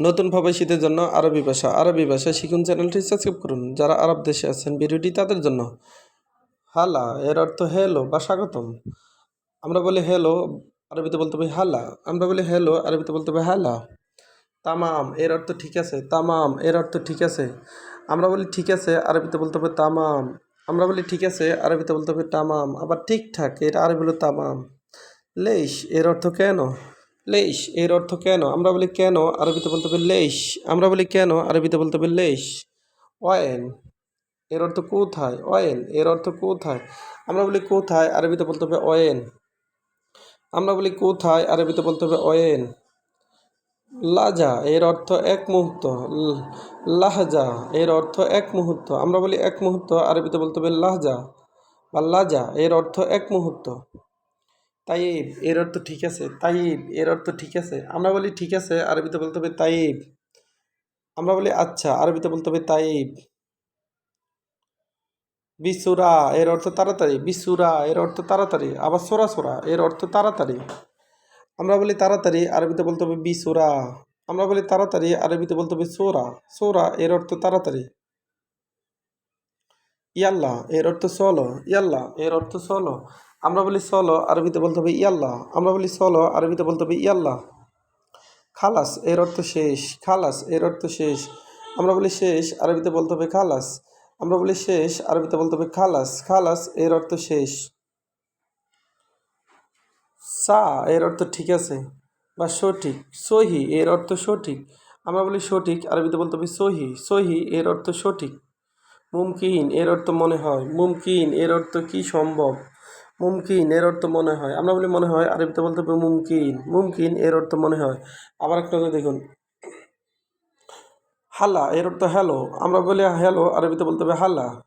নতুন প্রবাসীদের জন্য আরবি ভাষা। আরবি ভাষা শিখুন, চ্যানেলটি সাবস্ক্রাইব করুন। যারা আরব দেশে আছেন, ভিডিওটি তাদের জন্য। হালা, এর অর্থ হ্যালো বা স্বাগতম। আমরা বলি হ্যালো আরবিতে বলতে হবে হালা। আমরা বলি হ্যালো আরবিতে বলতে হবে হালা। তামাম, এর অর্থ ঠিক আছে। তামাম, এর অর্থ ঠিক আছে। আমরা বলি ঠিক আছে, আরবিতে বলতে হবে তামাম। আমরা বলি ঠিক আছে, আরবিতে বলতে হবে তামাম। আবার ঠিকঠাক এটা আরবি হলো তামাম। লেশ এর অর্থ কেন? লেশ এর অর্থ কেন? আমরা বলি কেন, আরবিতে বলতে হবে লেশ আমরা বলি কেন, আরবিতে বলতে হবে লেশ ওয়েন এর অর্থ কোথায়? ওয়েন এর অর্থ কোথায়? আমরা বলি কোথায়, আরবিতে বলতে হবে ওয়েন আমরা বলি কোথায়, আরবিতে বলতে হবে ওয়েন লাজা, এর অর্থ এক মুহূর্ত। লাহজা, এর অর্থ এক মুহূর্ত। আমরা বলি এক মুহূর্ত, আরবিতে বলতে হবে লাহজা বা লাজা, এর অর্থ এক মুহূর্ত। তাইব এর অর্থ ঠিক আছে। তাইব এর অর্থ ঠিক আছে। আমরা বলি ঠিক আছে, আরবিতে বলতে হবে তাইব আমরা বলি আচ্ছা আরবিতে বলতে হবে তাইব বিসুরা, এর অর্থ তাড়াতাড়ি। বিসুরা, এর অর্থ তাড়াতাড়ি। আবার সোরা সোরা, এর অর্থ তাড়াতাড়ি। আমরা বলি তাড়াতাড়ি, আরবিতে বলতে হবে বিসুরা। আমরা বলি তাড়াতাড়ি, আরবিতে বলতে হবে সোরা। সোরা, এর অর্থ তাড়াতাড়ি। ইয়াল্লা এর অর্থ চলো ইয়াল্লা এর অর্থ চলো আমরা বলি চলো, আরবিতে বলতে হবে ইয়াল্লা আমরা বলি চলো, আরবিতে বলতে হবে ইয়াল্লাহ। খালাস, এর অর্থ শেষ। খালাস, এর অর্থ শেষ। আমরা বলি শেষ, আরবিতে বলতে হবে খালাস। আমরা বলি শেষ, আরবিতে বলতে হবে খালাস। খালাস, এর অর্থ শেষ। সা, এর অর্থ ঠিক আছে বা সঠিক। সহি, এর অর্থ সঠিক। আমরা বলি সঠিক, আরবিতে বলতে হবে সহি। সহি, এর অর্থ সঠিক। মুমকিন, এর অর্থ মনে হয়। মুমকিন, এর অর্থ কি সম্ভব? মুমকিন, এর অর্থ মনে হয়। আমরা বলি মনে হয় আরবিতে বলতে হবে মুমকিন। মুমকিন, এর অর্থ মনে হয়। আবার একটা দেখুন। হালা, এর অর্থ হ্যালো আমরা বলি হ্যালো আরবিতে বলতে হবে হালা।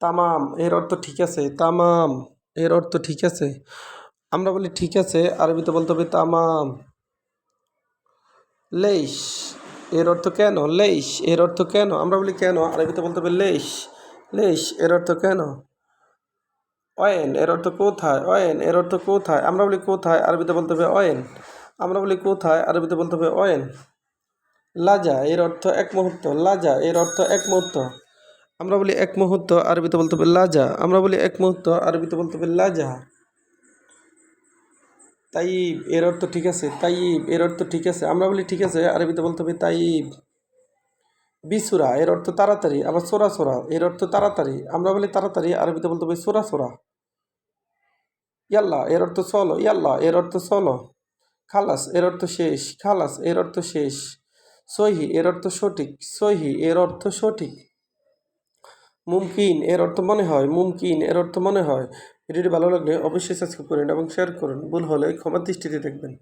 তামাম, এর অর্থ ঠিক আছে। তামাম, এর অর্থ ঠিক আছে। আমরা বলি ঠিক আছে আরবিতে বলতে হবে তামাম। লেশ এর অর্থ কেন? লেশ এর অর্থ কেন? আমরা বলি কেন আরবিতে বলতে হবে লেশ লেশ এর অর্থ কেন? অয়েন, এর অর্থ কোথায়? অয়েন, এর অর্থ কোথায়? আমরা বলি কোথায়, আরবিতে বলতে হবে অয়েন। আমরা বলি কোথায়, আরবিতে বলতে হবে অয়েন। লাজা, এর অর্থ এক মুহূর্ত। লাজা, এর অর্থ এক মুহূর্ত। আমরা বলি এক মুহূর্ত, আরবিতে বলতে হবে লাজা। আমরা বলি এক মুহূর্ত, আরবিতে বলতে হবে লাজা। তাইব, এর অর্থ ঠিক আছে, তাইব, এর অর্থ ঠিক আছে। আমরা বলি ঠিক আছে, আরবিতে বলতে হবে তাইব। বিসুরা এর অর্থ তাড়াতাড়ি আবার সোরা সোরা এর অর্থ তাড়াতাড়ি আমরা বলি তাড়াতাড়ি আরবিতে বলতে পারি সোরা সোরা ইয়াল্লা এর অর্থ চলো ইয়াল্লা এর অর্থ চলো খালাস এর অর্থ শেষ খালাস এর অর্থ শেষ সহি এর অর্থ সঠিক সহি এর অর্থ সঠিক মুমকিন এর অর্থ মনে হয় মুমকিন এর অর্থ মনে হয় ভিডিওটি ভালো লাগলে অবশ্যই সাবস্ক্রাইব করুন এবং শেয়ার করুন ভুল হলে ক্ষমা দৃষ্টিতে দেখবেন